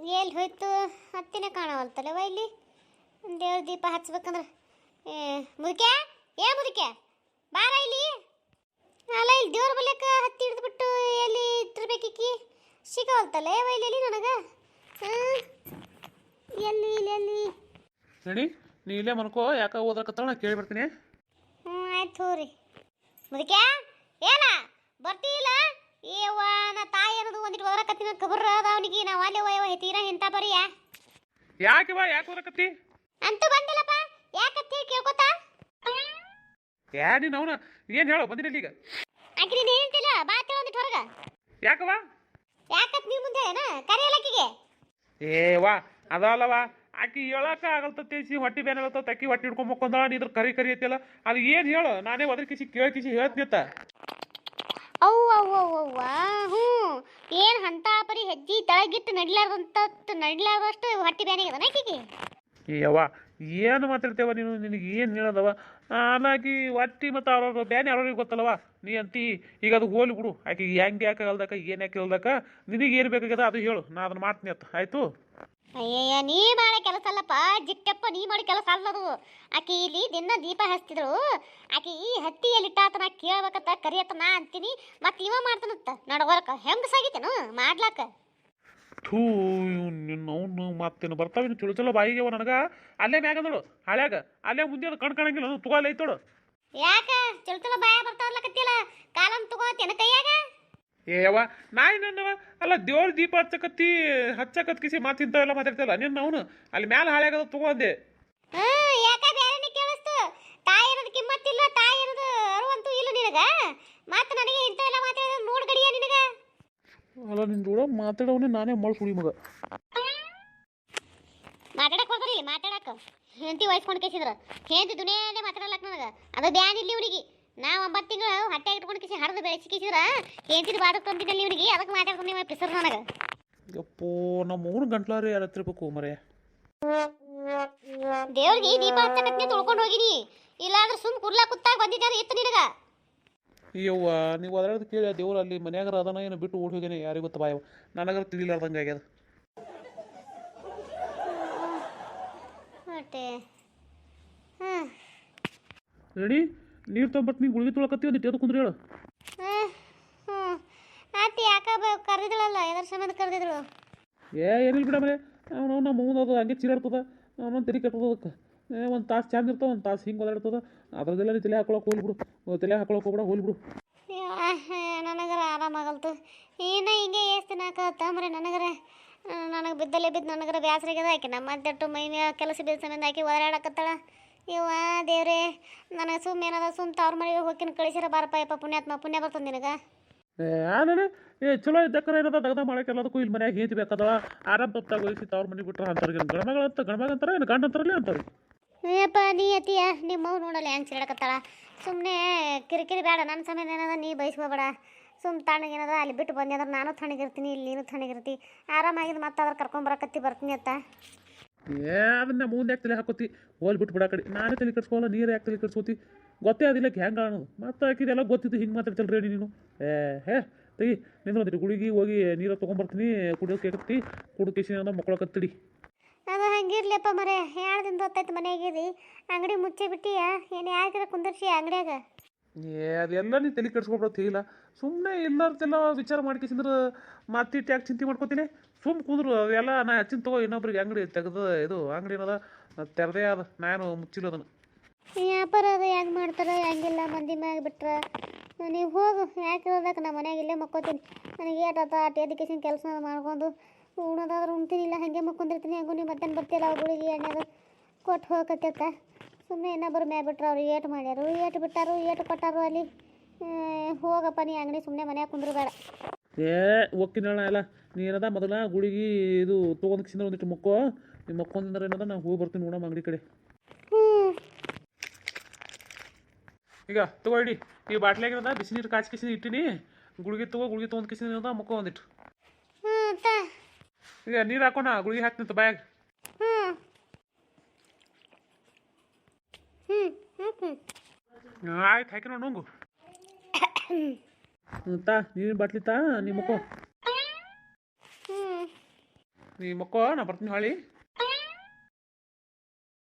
ಎಲ್ಲಿ ಹೋಯ್ತು? ಹತ್ತಿನ ಕಾಣವಲ್ತಲ್ಲವ ಇಲ್ಲಿ? ದೇವ್ರ ದೀಪ ಹಚ್ಬೇಕಂದ್ರೆ. ಏ ಮುದುಕೆ ಏ ಮುದುಕೆ ಬಾರ ಇಲ್ಲಿ. ಅಲ್ಲ ಇಲ್ಲಿ ದೇವ್ರ ಬಲ್ಯಕ್ಕೆ ಹತ್ತಿ ಹಿಡಿದ್ಬಿಟ್ಟು ಎಲ್ಲಿ ಇಟ್ಟಿರ್ಬೇಕಿಕ್ಕಿ? ಸಿಗವಲ್ತಲ್ಲ ಏವ ಇಲ್ಲಿ ಎಲ್ಲಿ ನನಗೆ? ಎಲ್ಲಿ ಇಲ್ಲಿ ಎಲ್ಲಿ? ನಡಿ ನೀ ಇಲ್ಲೇ ಮನ್ಕೋ ಯಾಕೆ ಓದಕತ್ತಾಳ ನಾ ಕೇಳಿ ಬರ್ತೀನಿ ಹ್ಞೂ ಆಯ್ತು ಹೋರಿ ಮುದುಕೆ ಏನ? ಬರ್ತೀಯಿಲ್ಲ? ಏವ್ವ ನಾ ತಾಯಿ ಅನ್ನೋದು ಓದಕತ್ತಿನ ಕಬರ್ ಅದ ಅವನಿಗೆ. ನಾವು ಅಲ್ಲಿ ಹೋಯವ ತೀರಾ ಎಂತ ಬರೀಯ? ಯಾಕೆ ಬಾ ಯಾಕೆ ಓದಕತ್ತಿ ಅಂತೂ ಬಂದಿಲ್ಲಪ್ಪ. ಯಾಕತ್ತಿ ಕೇಳ್ಕೊತ? ಯಾ ನೀನು ಅವನ ಏನು ಹೇಳು? ಬಂದಿರಲಿ ಈಗ. ಆಕಿ ನೀನು ಹೇಳ್ತಿಲ್ಲ? ಬಾ ಕೇಳ ಒಂದಿಟ್ಟು ಹೊರಗ ಯಾಕವಾ ಯಾಕತ್ ನೀವು ಮುಂದೆ? ಏನ ಕರೆಯಲಕ್ಕಿಗೆ ಏ ವಾ ಅಲ್ಲವಾ ಆಕಿ ಹೇಳಕ ಆಗಲ್ತ ತಿಳಿಸಿ ಹೊಟ್ಟಿ ಬೇನೆ ಆಗಲ್ತ ತಕ್ಕಿ ಹೊಟ್ಟಿ ಹಿಡ್ಕೊಂಡ್ ಮಕ್ಕೊಂದ ಇದ್ರ ಕರಿ ಕರಿ ಐತಿಲ್ಲ ಅದು ಏನು ಹೇಳು? ನಾನೇ ಒದ್ರ ಕಿಸಿ ಕೇಳಿ ಕಿಸಿ ಹೇಳ್ತಿತ್ತ ಅಂತ. ಅವ್ವ ಅವ್ವ ಅವ್ವ ಅವ್ವ ಹ್ಞೂ ಏನು ಅಂತ ಪರಿ ಹೆಜ್ಜೆ ತಳಗಿಟ್ಟು ನಡ್ಲಾರ್ದಂತ ನಡ್ಲಾರ್ದಷ್ಟು ಹೊಟ್ಟಿ ಬ್ಯಾನಿಗೆ ಅದನ ಆಕಿಗೆ ಯವ್ವ ಏನು ಮಾತಾಡ್ತೇವ ನೀನು? ನಿನಗೆ ಏನು ಹೇಳೋದವ? ಆಮ್ಯಾಗಿ ಒಟ್ಟಿ ಮತ್ತು ಅವ್ರವ್ರ ಬ್ಯಾನೆ ಅವ್ರಿಗೆ ಗೊತ್ತಲ್ಲವ? ನೀ ಅಂತಿ, ಈಗ ಅದು ಹೋಲಿ ಬಿಡು. ಆಕೆ ಹೆಂಗೆ ಯಾಕೆ ಹೇಳ್ದಕ್ಕ ಏನು ಯಾಕೆ ಹೇಳ್ದಕ್ಕ ನಿನಗೆ ಏನು ಬೇಕಾಗ್ಯದ ಅದು ಹೇಳು. ನಾ ಅದನ್ನ ಮಾಡ್ತೀನಿ ಅತ್ತ. ಆಯಿತು? ಅಯ್ಯಯ್ಯ, ನೀ ಮಾಡೋ ಕೆಲಸ ಅಲ್ಲಪ್ಪ. ಜಿಕ್ಕಪ್ಪ ನೀ ಮಾಡೋ ಕೆಲಸ ಅಲ್ಲದು. ಆಕೆ ಇಲ್ಲಿ ದಿನ ದೀಪ ಹಚ್ತಿದ್ರು. ಆಕೆ ಈ ಹತ್ತಿಯಲ್ಲಿಟ್ಟಾತ ನಾ ಕೇಳ್ಬೇಕತ್ತ ಕರಿಯತ್ತ ನಾ ಅಂತೀನಿ. ಮತ್ತೆ ಇವ ಮಾಡ್ತಾನತ್ತ ನಡವರ್ಕ ಹೆಂಗ್ ಸಾಗಿತೇನು ಮಾಡ್ಲಾಕ? ಥೂ ನಿನ್ನ ಅವನು ಮತ್ತೇನು ಬರ್ತಾವೇನು ಚಲೋ ಚಲೋ ಬಾಯಿಗೆ ನನಗೆ. ಅಲ್ಲೇ ಮ್ಯಾಗದಳು ಹಳ್ಯಾಗ. ಅಲ್ಲೇ ಮುಂದೆ ಅದು ಕಣ್ ಕಾಣಂಗಿಲ್ಲ ಅದು ತುಗಾಲ ಐತೋಡು ಯಾಕ? ಚಲೋ ಚಲೋ ಬಾಯ ಬರ್ತಾವಲ್ಲಕತ್ತಿಲ್ಲ ಕಾಲಂ ತಗೋತೇನ ಕೈಯಾಗ? ಏವ ನಾಯಿ ನನ್ನವ ಅಲ್ಲ ದೇವ್ರ ದೀಪ ಹಚ್ಚಕತ್ತಿ ಹಚ್ಚಕತ್ ಕಿಸಿ ಮಾತು ಇಂಥವೆಲ್ಲ ಮಾತಾಡ್ತಲ್ಲ ನಿನ್ನ ಅವನು? ಅಲ್ಲಿ ಮ್ಯಾಲ ಹಾಳ್ಯಾಗದ ತಗೊಂಡೆ ಹ್ಮ್ ಯಾಕ ಬೇರೆನೆ ಕೇಳಿಸ್ತು? ತಾಯಿ ಕಿಮ್ಮತ್ತಿಲ್ಲ ತಾಯಿ ಅನ್ನೋದು ಅರುವಂತೂ ಇಲ್ಲ ನಿನಗ? ಮತ್ತೆ ನನಗೆ ಇಂಥವೆಲ್ಲ ಮಾತಾಡೋದು ಮೂಡ್ ಗಡಿಯ ನಿನಗ? ಅಲ್ಲ ನಿನ್ನ ಕೂಡ ಮಾತಾಡೋನೆ ನಾನೇ ಮಳ್ ಸುಳಿ ಮಗ. ಮಾತಾಡಕ್ ಹೋಗ್ರಿ ಮಾತಾಡಕ್. ಹೆಂಡತಿ ವಹಿಸ್ಕೊಂಡು ಕೇಸಿದ್ರ. ಹೆಂಡತಿ ದುನಿಯಾದೇ ಮಾತಾಡಲಕ್ ನನಗ. ಅದು ಬ್ಯಾನ್ ಇಲ್ಲಿ ಹುಡುಗಿ ನಾ ಒಂಬತ್ತು ತಿಂಗಳು ಹೊಟ್ಟೆ ಇಟ್ಕೊಂಡು ಕಿಸಿ ಹರಿದು ಬೆಳೆಸಿ ಕೇಸಿದ್ರ ಹೆಂಡತಿ ಬಾಡು ತಂದಿದ್ದಲ್ಲಿ ಇವನಿಗೆ. ಅದಕ್ಕೆ ಮಾತಾಡ್ಕೊಂಡು ಪಿಸರ್ ನನಗ. ಯಪ್ಪೋ ನಮ್ಮ ಮೂರು ಗಂಟ್ಲಾರಿ ಯಾರು ಹತ್ತಿರ್ಬೇಕು ಮರೆ. ದೇವ್ರಿಗೆ ದೀಪ ಹಚ್ಚಕತ್ನೆ ತೊಳ್ಕೊಂಡು ಹೋಗಿನಿ. ಇಲ್ಲಾಂದ್ರೆ ಸುಮ್ ಕುರ್ಲಾ ಕುತ್ತಾಗ ಬಂದಿದ್ದಾರೆ ಇತ್ತು ನಿನಗ. ಅಯ್ಯವ್ವ ನೀವು ಅದ್ರದ್ದು ಕೇಳಿ ಆ ದೇವ್ರು ಅಲ್ಲಿ ಮನ್ಯಾಗರ ಅದನ್ನ ಏನು ಬಿಟ್ಟು ಓಡಿ ಹೋಗ್ಯಾನೆ ಯಾರಿಗೂ ಗೊತ್ತ ಬಾಯವ ನನಗರ ತಿಳಿಲಾರ್ದಂಗೆ ಆಗ್ಯದ. ರೆಡಿ? ನೀರ್ ನೀರು ನೀವು ಗುಳಿಗೆ ತೊಳಕತ್ತಿ ಒಂದು ಇಟ್ಟು ಕುಂದ್ರಿ ಹೇಳು. ಆತಿ ಯಾಕ ಕರೆದಿದ್ಳಲ್ಲ? ಎದ್ರ ಸಂಬಂಧ ಕರೆದಿದ್ಳು? ಏ ಏನಿಲ್ಲ ಬಿಡ ಮನೆ ಅವನು ನಮ್ಮ ಮುಂದೆ ಅದು ಹಂಗೆ ಚೀರಾಡ್ತದ. ಅವನೊಂದು ತೆರಿ ಕೆಟ್ಟದ ಅದಕ್ಕೆ. ಏ ಒಂದು ತಾಸು ಚಂದ ಇರ್ತಾವ ಒಂದು ತಾಸು ಹಿಂಗೆ ಓದಾಡ್ತದ ಅದ್ರದ್ದೆಲ್ಲ ನೀ ತಲೆ ಹಾಕೊಳಕ್ಕೆ ಹೋಗ್ಬಿಡು ತಲೆ ಹಾಕೊಳಕ್ಕೆ ಹೋಗ್ಬಿಡ ಹೋಗ್ಬಿಡು ನನಗರ ಆರಾಮಾಗಲ್ತು ಏನೋ ಹಿಂಗೆ ಎಷ್ಟು ದಿನ ಆಕತ್ತ ಮರೆ ನನಗರ? ನನಗೆ ಬಿದ್ದಲ್ಲೇ ಬಿದ್ದು ನನಗರ ಬ್ಯಾಸರ ಅದ ಆಕೆ ನಮ್ಮ ಅದ್ದಟ್ಟು ಮೈ ಕೆಲಸ ಬಿದ್ದ ಸಂಬಂಧ ಹಾಕಿ ಓಡಾಡಕತ್ತಾಳ ಇವ ದೇವ್ರೇ ನನಗೆ ಸುಮ್ಮ ಏನದ ಸುಮ್ಮ ತವ್ರ ಮನೆಗೆ ಹೋಗಿನ ಕಳಿಸಿರ ಬಾರಪ್ಪ ಯಪ್ಪ ಪುಣ್ಯಾತ್ಮ ಪುಣ್ಯ ಬರ್ತದೆ ನಿನಗೆ. ಏ ಆಮೇಲೆ ಏ ಚಲೋ ಇದ್ದಕ್ಕರ ಏನದ ದಗದ ಮಾಡಕ್ಕೆ ಎಲ್ಲದಕ್ಕೂ ಇಲ್ಲಿ ಮನ್ಯಾಗ ಹೇಂತಿ ಬೇಕದ ಆರಾಮ್ ತಪ್ಪಾಗ ವಹಿಸಿ ತವ್ರ ಮನೆ ಬಿಟ್ರೆ ಅಂತಾರೆ ಗಣಮಗಳಂತ ಗಣಮಗ ಅಂತಾರ ಏನು ಗಂಡ ಅಂತಾರಲ್ಲ ಅಂತಾರೆ ಅಯ್ಯಪ್ಪ ನೀ ಅತಿಯ ನಿಮ್ಮ ಮಗು ನೋಡಲ್ಲ ಹೆಂಗೆ ಸಿಡಕತ್ತಾಳ ಸುಮ್ಮನೆ ಕಿರಿಕಿರಿ ಬೇಡ ನನ್ನ ಸಮಯ ಏನದ ನೀ ಬಯಸ್ಕೋಬೇಡ ಸುಮ್ಮ ತಣ್ಣಗೇನದ ಅಲ್ಲಿ ಬಿಟ್ಟು ಬಂದೆ ಅಂದ್ರೆ ನಾನು ತಣ್ಣಗಿರ್ತೀನಿ ಇಲ್ಲಿ ನೀನು ತಣ್ಣಗಿರ್ತಿ ಆರಾಮಾಗಿದ್ದು ಮತ್ತೆ ಅದ್ರ ಕರ್ಕೊಂಬರಕತ್ತಿ ಬರ್ತೀನಿ ಅತ್ತ. ಏ, ಅದನ್ನ ಮುಂದೆ ಯಾಕೆ ತಲೆ ಹಾಕೋತಿ? ಹೋಲ್ ಬಿಟ್ಟು ಬಿಡ ನಾನೇ ತಲೆ ಕಟ್ಸ್ಕೊಲ್ಲ ನೀರು ಯಾಕೆ ತಲೆ ಕಟ್ಸ್ಕೋತಿ ಗೊತ್ತೇ ಅದಿಲ್ಲ ಹೆಂಗೆ ಅನ್ನೋದು ಮತ್ತೆ ಹಾಕಿದೆಲ್ಲ ಗೊತ್ತಿತ್ತು ಹಿಂಗೆ ಮಾತಾಡ್ತಲ್ಲ ರೇಡಿ ನೀನು. ಏ, ಹೇ, ತೆಗಿ ನಿಂದ್ರೆ ಗುಳಿಗೆ ಹೋಗಿ ನೀರು ತೊಗೊಂಬರ್ತೀನಿ ಕುಡಿಯೋಕೆ ಕೇಳ್ತಿ ಕುಡಿಕೇಸಿ ಮಕ್ಕಳ ಮಕ್ಕಳಕತ್ತಿಡಿ ಅದು ಹಂಗಿರ್ಲಿಯಪ್ಪ ಮರೆ. ಎರಡು ದಿನ ಹೊತ್ತಾಯ್ತು ಮನೆಯಾಗಿರಿ ಅಂಗಡಿ ಮುಚ್ಚಿ ಬಿಟ್ಟಿಯ ಏನು ಯಾಕಿರ ಕುಂದರ್ಸಿ ಅಂಗಡಿಯಾಗ? ಏ ಅದೆಲ್ಲ ನೀ ತಲೆ ಕೆಡ್ಸ್ಕೊಬಿಡತ್ತೆ ಇಲ್ಲ ಸುಮ್ಮನೆ ಇಲ್ಲಾರ್ದೆಲ್ಲ ವಿಚಾರ ಮಾಡ್ಕೇಸಿಂದ್ರೆ ಮತ್ತಿಟ್ಟು ಯಾಕೆ ಚಿಂತೆ ಮಾಡ್ಕೋತೀನಿ. ಸುಮ್ ಕುಂದ್ರು ಅವೆಲ್ಲ ನಾ ಹಚ್ಚಿನ ತಗೋ ಇನ್ನೊಬ್ರಿಗೆ ಅಂಗಡಿ ತೆಗೆದು ಇದು ಅಂಗಡಿ ಏನದ ತೆರೆದೇ ಅದ. ನಾನು ಮುಚ್ಚಿಲ್ಲ ಅದನ್ನು. ವ್ಯಾಪಾರ ಅದು ಹೆಂಗೆ ಮಾಡ್ತಾರೆ ಹೆಂಗಿಲ್ಲ ಮಂದಿ ಮ್ಯಾಗ ಬಿಟ್ರೆ. ನೀವು ಹೋಗು ಯಾಕೆ ಇರೋದಕ್ಕೆ ನಮ್ಮ ಮನೆಯಾಗ ಇಲ್ಲೇ ಮಕ್ಕೋತೀನಿ. ನನಗೆ ಏಟಾತ ಆಟ ಎದಕ್ಕೇಸಿನ ಕೆಲಸ ಮಾಡ್ಕೊಂಡು ಉಣೋದಾದ್ರೆ ಉಣ್ತೀನಿ ಇಲ್ಲ ಹಾಗೆ ಮಕ್ಕೊಂಡಿರ್ತೀನಿ ಹಂಗೂ ನೀವು ಮತ್ತೆ ಬರ್ತಿಲ್ಲ ಅವುಗಳಿಗೆ ಎಣ್ಣೆದು ಕೊಟ್ಟು ಹೋಗಕತ್ತೈತ ಸುಮ್ಮನೆ ಇನ್ನೊಬ್ಬರು ಮ್ಯಾಗ ಬಿಟ್ರು ಅವ್ರು ಏಟು ಮಾಡ್ಯಾರು ಏಟು ಬಿಟ್ಟಾರು ಏಟು ಕೊಟ್ಟಾರು ಅಲ್ಲಿ ಹೋಗಪ್ಪ ನೀ ಅಂಗಡಿ ಸುಮ್ಮನೆ ಮನ್ಯಾಗ ಕುಂದ್ರು ಬೇಡ ಏ ಒಕ್ಕಿನಳ ಎಲ್ಲ. ನೀ ಏನದ ಮೊದಲ ಗುಳಿಗೆ ಇದು ತೊಗೊಂಡು ಕಿಸಿಂದ್ರೆ ಒಂದಿಟ್ಟು ಮಕ್ಕೋ ನೀ ಮಕ್ಕೊಂದ್ರೆ ಏನದ ನಾ ಹೋಗಿ ಬರ್ತೀನಿ ನೋಡಮ್ಮ ಅಂಗಡಿ ಕಡೆ. ಈಗ ತಗೊಳ್ಳಿ ಈ ಬಾಟ್ಲಿಯಾಗ ಬಿಸಿ ಬಿಸಿನೀರು ಕಾಚಿ ಕಿಸಿನ ಇಟ್ಟಿನಿ ಗುಳಿಗೆ ತಗೋ ಗುಳಿಗೆ ತೊಗೊಂಡು ಕಿಸಿನ ಮಕ್ಕೋ ಒಂದಿಟ್ಟು ಹ್ಞೂ ಈಗ ನೀರು ಹಾಕೋಣ ಗುಳಿಗೆ ಹಾಕ್ತಿಂತ ಬಾಯಾಗ ಹ್ಞೂ ಹ್ಞೂ ಹ್ಞೂ ಆಯ್ತು ಹಾಕಿ ನೋಡಿ ನುಂಗು ಹ್ಮ್, ತಾ ನೀರಿನ ಬಾಟ್ಲಿ ತಾ ನಿಮ್ಮ ಮಕ್ಕೋ ನೀ ಮಕ್ಕೋ ನಾ ಬರ್ತೀನಿ ಹೊಳಿ